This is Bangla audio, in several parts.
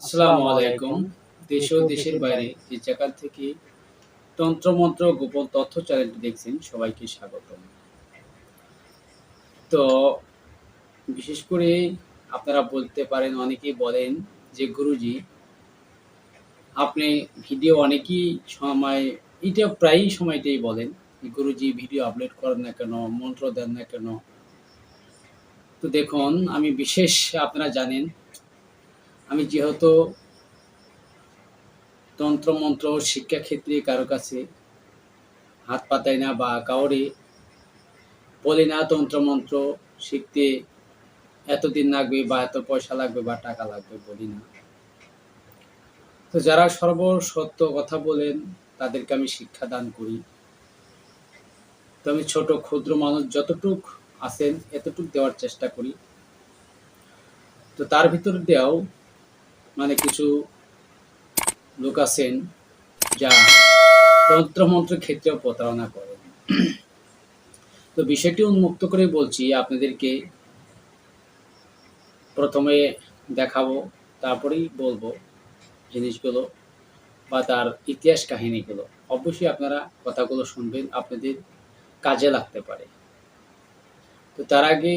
আসসালামু আলাইকুম। দেশ ও দেশের বাইরে যে জায়গা থেকে তন্ত্রমন্ত্র গোপন তথ্য চ্যানেলটি দেখছেন সবাইকে স্বাগতম। তো বিশেষ করে আপনারা বলতে পারেন অনেকেই বলেন যে গুরুজি আপনি ভিডিও অনেকই সময় এটা প্রায়ই সময়টাই বলেন গুরুজি ভিডিও আপলোড করেন না কেন মন্ত্র দেন না কেন? তো দেখুন আমি বিশেষ আপনারা জানেন আমি যেহেতু তন্ত্রমন্ত্র শিক্ষাক্ষেত্রে কারও কাছে হাত পাতাই না বা কাউরে বলি না তন্ত্রমন্ত্র শিখতে এতদিন লাগবে বা এত পয়সা লাগবে বা টাকা লাগবে বলি না। তো যারা সর্বসত্য কথা বলেন, তাদেরকে আমি শিক্ষা দান করি। তো আমি ছোট ক্ষুদ্র মানুষ যতটুক আছেন, এতটুক দেওয়ার চেষ্টা করি। তো তার ভিতর দিয়েও মানে কিছু লোক আছেন যা তন্ত্রমন্ত্র ক্ষেত্রেও প্রতারণা করেন। তো বিষয়টি উন্মুক্ত করে বলছি, আপনাদেরকে প্রথমে দেখাবো, তারপরেই বলব জিনিসগুলো বা তার ইতিহাস কাহিনীগুলো। অবশ্যই আপনারা কথাগুলো শুনবেন, আপনাদের কাজে লাগতে পারে। তো তার আগে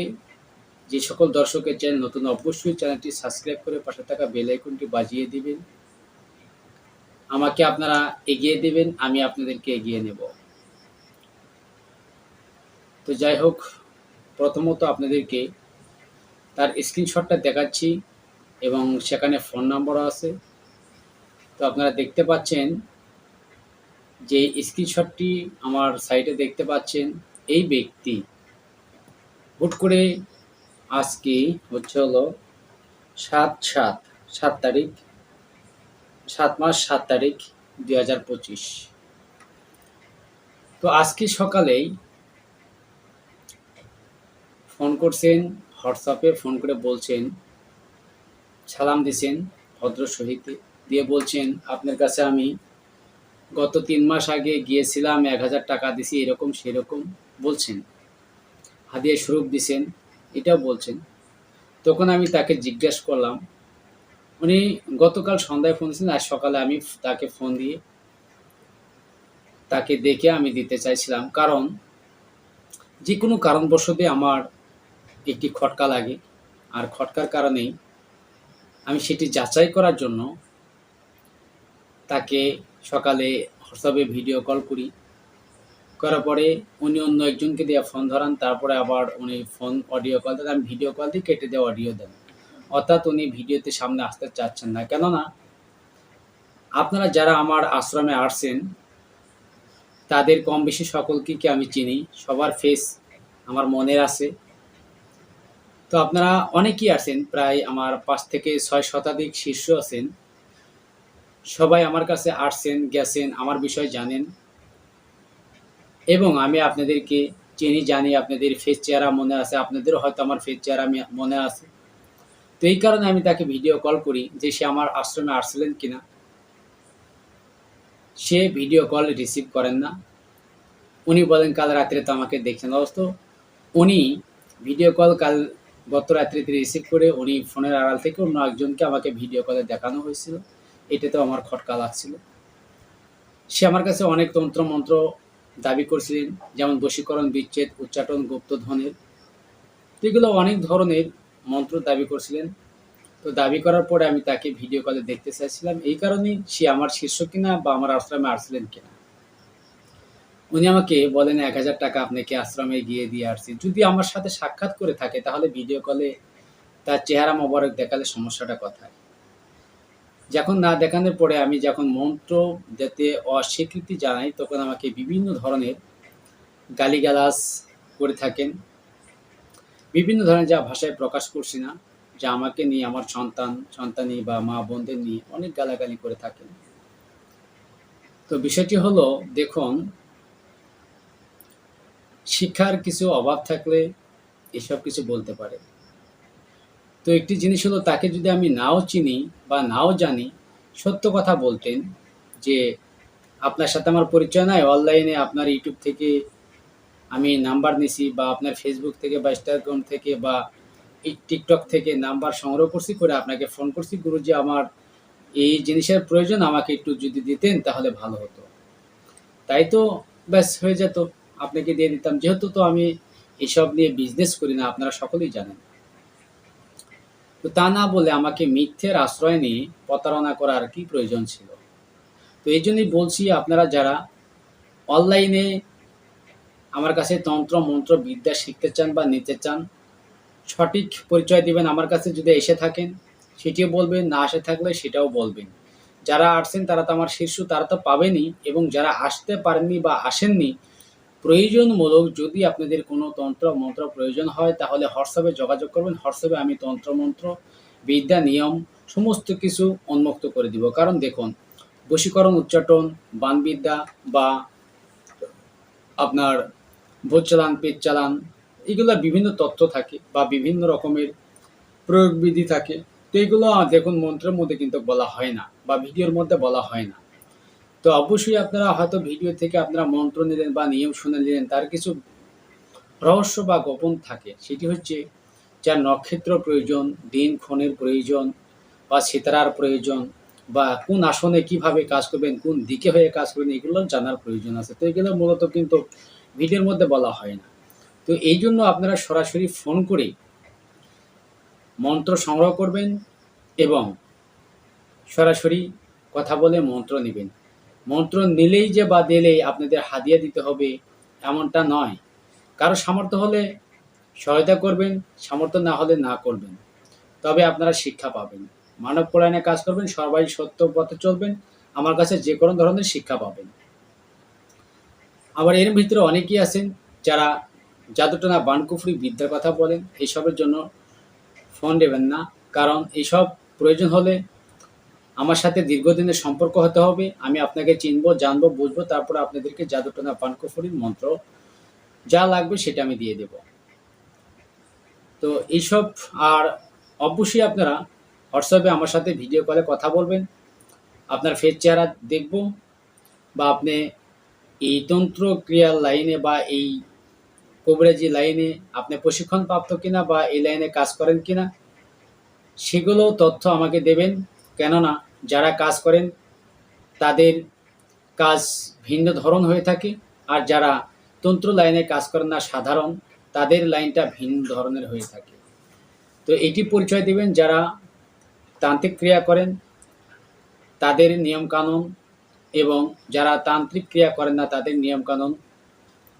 যে সকল দর্শকের চ্যানেল নতুন, অবশ্যই চ্যানেলটি সাবস্ক্রাইব করে পাশে থাকা বেল আইকনটি বাজিয়ে দিবেন। আমাকে আপনারা এগিয়ে দিবেন, আমি আপনাদেরকে এগিয়ে নেব। তো যাই হোক, প্রথমত আপনাদেরকে তার স্ক্রিনশটটা দেখাচ্ছি এবং সেখানে ফোন নাম্বারও আছে। তো আপনারা দেখতে পাচ্ছেন যে স্ক্রিনশটটি আমার সাইটে দেখতে পাচ্ছেন, এই ব্যক্তি হুট করে আজকে হচ্ছে হলো সাত সাত সাত তারিখ, সাত মাস, সাত তারিখ দুই হাজার পঁচিশ। তো আজকে সকালেই ফোন করছেন, হোয়াটসঅ্যাপে ফোন করে বলছেন, সালাম দিছেন ভদ্র সহিত, দিয়ে বলছেন, আপনার কাছে আমি গত তিন মাস আগে গিয়েছিলাম, এক হাজার টাকা দিছি, এরকম সেরকম। বলছেন। হাদিয়া স্বরূপ দিছেন এটাও বলছেন। তখন আমি তাকে জিজ্ঞেস করলাম, উনি গতকাল সন্ধ্যায় ফোন দিয়েছিলেন আর সকালে আমি তাকে ফোন দিয়ে তাকে দেখে আমি দিতে চাইছিলাম। কারণ যে কোনো কারণবশতে আমার একটি খটকা লাগে। আর খটকার কারণেই আমি সেটি যাচাই করার জন্য তাকে সকালে হোয়াটসঅ্যাপে ভিডিও কল করি। করার পরে উনি অন্য একজনকে দিয়ে ফোন ধরান, তারপরে আবার উনি ফোন অডিও কল দেন আমি ভিডিও কল দিয়ে কেটে দিয়ে অডিও দেন অর্থাৎ উনি ভিডিওতে সামনে আসতে চাচ্ছেন না। কেননা, আপনারা যারা আমার আশ্রমে আসছেন, তাদের কম বেশি সকলকে কি আমি চিনি? সবার ফেস আমার মনের আছে। তো আপনারা অনেকেই আছেন, প্রায় আমার পাঁচ থেকে ছয় শতাধিক শিষ্য আছেন। সবাই আমার কাছে আসছেন, গেছেন, আমার বিষয় জানেন। এবং আমি আপনাদেরকে চিনি জানি আপনাদের ফেস চেহারা মনে আছে, আপনাদেরও হয়তো আমার ফেস চেহারা মনে আছে। তো এই কারণে আমি তাকে ভিডিও কল করি যে সে আমার আশ্রমে আসছিলেন কিনা। সে ভিডিও কল রিসিভ করেন না। উনি বলেন, কাল রাত্রে তো আমাকে দেখছেন। অবশ্য উনি ভিডিও কল কাল গত রাত্রিতে রিসিভ করে উনি ফোনের আড়াল থেকে অন্য একজনকে আমাকে ভিডিও কলে দেখানো হয়েছিল। এটা তো আমার খটকা লাগছিল। সে আমার কাছে অনেক তন্ত্র মন্ত্র দাবি করছিলেন, যেমন বশীকরণ বিচ্ছেদ, উচ্চাটন গুপ্তধনের এগুলো অনেক ধরনের মন্ত্র দাবি করছিলেন। তো দাবি করার পরে আমি তাকে ভিডিও কলে দেখতে চাইছিলাম। এই কারণেই সে আমার শীর্ষ কিনা বা আমার আশ্রমে আসছিলেন কিনা। উনি আমাকে বলেন, এক হাজার টাকা আপনাকে আশ্রমে গিয়ে দিয়ে আসছি। যদি আমার সাথে সাক্ষাৎ করে থাকে, তাহলে ভিডিও কলে তার চেহারা মোবারক দেখালে সমস্যাটা কোথায়? যখন না দেখানোর পরে আমি যখন মন্ত্র যাতে অস্বীকৃতি জানাই, তখন আমাকে বিভিন্ন ধরনের গালিগালাজ করে থাকেন। বিভিন্ন ধরনের যা ভাষায় প্রকাশ করছি না, যা আমাকে নিয়ে, আমার সন্তান, সন্তানি বা মা বোনদের নিয়ে অনেক গালাগালি করে থাকেন। তো বিষয়টি হলো, দেখুন, শিক্ষার কিছু অভাব থাকলে এসব কিছু বলতে পারে। তো একটি জিনিস হলো, তাকে যদি আমি নাও চিনি বা নাও জানি, সত্য কথা বলতেন যে আপনার সাথে আমার পরিচয় নাই, অনলাইনে আপনার ইউটিউব থেকে আমি নাম্বার নিছি বা আপনার ফেসবুক থেকে বা ইনস্টাগ্রাম থেকে বা টিকটক থেকে নাম্বার সংগ্রহ করছি করে আপনাকে ফোন করছি, গুরুজি আমার এই জিনিসের প্রয়োজন, আমাকে একটু যদি দিতেন তাহলে ভালো হতো। তাই তো ব্যাস হয়ে যেত, আপনাকে দিয়ে দিতাম। যেহেতু তো আমি এসব নিয়ে বিজনেস করি না, আপনারা সকলেই জানেন। তো তা না বলে আমাকে মিথ্যের আশ্রয় নিয়ে প্রতারণা করার কি প্রয়োজন ছিল? তো এই জন্যই বলছি আপনারা যারা অনলাইনে আমার কাছে তন্ত্র, মন্ত্র, বিদ্যা শিখতে চান বা নিতে চান, সঠিক পরিচয় দিবেন আমার কাছে যদি এসে থাকেন, সেটিও বলবেন, না আসে থাকলে সেটাও বলবেন। যারা আসছেন তারা তো আমার শীর্ষ, তারা তো পাবেনই এবং যারা আসতে পারেননি বা আসেননি প্রয়োজনমূলক যদি আপনাদের কোনো তন্ত্র মন্ত্র প্রয়োজন হয়, তাহলে হোয়াটসঅ্যাপে যোগাযোগ করবেন। হোয়াটসঅ্যাপে আমি তন্ত্র, মন্ত্র, বিদ্যা, নিয়ম সমস্ত কিছু উন্মুক্ত করে দিব। কারণ দেখুন, বশীকরণ, উচ্চাটন, বানবিদ্যা বা আপনার ভোজ চালান, পেট চালান, এগুলো বিভিন্ন তথ্য থাকে বা বিভিন্ন রকমের প্রয়োগবিধি থাকে। তো এগুলো দেখুন, মন্ত্রের মধ্যে কিন্তু বলা হয় না বা ভিডিওর মধ্যে বলা হয় না। তো অবশ্যই আপনারা হয়তো ভিডিও থেকে আপনারা মন্ত্র নিলেন বা নিয়ম শুনে নিলেন, তার কিছু রহস্য বা গোপন থাকে। সেটি হচ্ছে যার নক্ষত্র প্রয়োজন, দিন ক্ষণের প্রয়োজন বা সিতারার প্রয়োজন বা কোন আসনে কীভাবে কাজ করবেন, কোন দিকে হয়ে কাজ করবেন, এগুলো জানার প্রয়োজন আছে। তো এগুলো মূলত কিন্তু ভিডিওর মধ্যে বলা হয় না। তো এই জন্য আপনারা সরাসরি ফোন করে মন্ত্র সংগ্রহ করবেন এবং সরাসরি কথা বলে মন্ত্র নেবেন। মন্ত্র নিলেই যে বা দিলেই আপনাদের হাদিয়া দিতে হবে, এমনটা নয়। কারও সামর্থ্য হলে সহায়তা করবেন, সামর্থ্য না হলে না করবেন। তবে আপনারা শিক্ষা পাবেন। মানব কল্যাণে কাজ করবেন, সবাই সত্য পথে চলবেন, আমার কাছে যে কোনো ধরনের শিক্ষা পাবেন। আবার এর ভিতরে অনেকেই আছেন যারা জাদুটনা, বানকুফরি, বিদ্যার কথা বলেন, এইসবের জন্য ফোন দেবেন না। কারণ এইসব প্রয়োজন হলে আমার সাথে দীর্ঘদিনের সম্পর্ক হতে হবে, আমি আপনাকে চিনবো, জানব, বুঝব, তারপর আপনাদেরকে জাদুটনা বানকুফরির মন্ত্র যা লাগবে সেটা আমি দিয়ে দেব। তো এইসব, আর অবশ্যই আপনারা হোয়াটসঅ্যাপে আমার সাথে ভিডিও কলে কথা বলবেন, আপনার ফেস চেহারা দেখব, বা আপনি এই তন্ত্র ক্রিয়ার লাইনে বা এই কবরেজি লাইনে আপনি প্রশিক্ষণ প্রাপ্ত কিনা বা এই লাইনে কাজ করেন কিনা, সেগুলো তথ্য আমাকে দেবেন। কেননা যারা কাজ করেন, তাদের কাজ ভিন্ন ধরন হয়ে থাকে। আর যারা তন্ত্র লাইনে কাজ করেন না, সাধারণ, তাদের লাইনটা ভিন্ন ধরনের হয়ে থাকে। তো এটি পরিচয় দেবেন, যারা তান্ত্রিক ক্রিয়া করেন, তাদের নিয়মকানুন এবং যারা তান্ত্রিক ক্রিয়া করেন না, তাদের নিয়মকানুন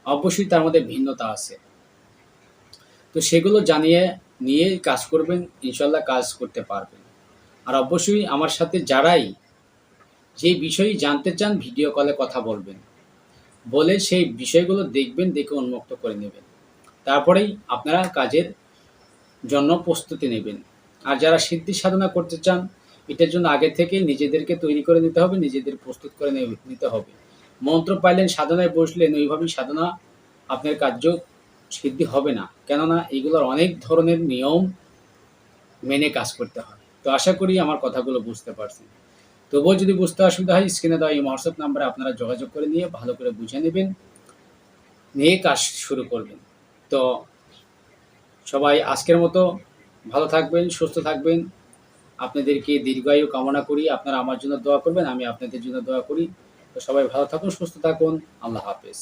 অবশ্যই তার মধ্যে ভিন্নতা আছে। তো সেগুলো জানিয়ে নিয়ে কাজ করবেন, ইনশাল্লাহ কাজ করতে পারবেন। আর অবশ্যই আমার সাথে যারাই যে বিষয় জানতে চান ভিডিও কলে কথা বলবেন। বলে সেই বিষয়গুলো দেখবেন, দেখে উন্মুক্ত করে নেবেন। তারপরেই আপনারা কাজের জন্য প্রস্তুতি নেবেন। আর যারা সিদ্ধি সাধনা করতে চান, এটার জন্য আগে থেকেই নিজেদেরকে তৈরি করে নিতে হবে, নিজেদের প্রস্তুত করে নিতে হবে। মন্ত্র পাইলেন, সাধনায় বসলেন ওইভাবেই সাধনা আপনার কার্য সিদ্ধি হবে না। কেননা, এগুলোর অনেক ধরনের নিয়ম মেনে কাজ করতে হয়। তো আশা করি আমার কথাগুলো বুঝতে পারছেন তবুও যদি বুঝতে অসুবিধা হয় স্ক্রিনে দেওয়া এই হোয়াটসঅ্যাপ নাম্বারে আপনারা যোগাযোগ করে নিয়ে ভালো করে বুঝে নেবেন, নিয়ে কাজ শুরু করবেন। তো সবাই আজকের মতো ভালো থাকবেন, সুস্থ থাকবেন। আপনাদেরকে দীর্ঘায়ু কামনা করি। আপনারা আমার জন্য দোয়া করবেন, আমি আপনাদের জন্য দোয়া করি। তো সবাই ভালো থাকুন, সুস্থ থাকুন। আল্লাহ হাফেজ।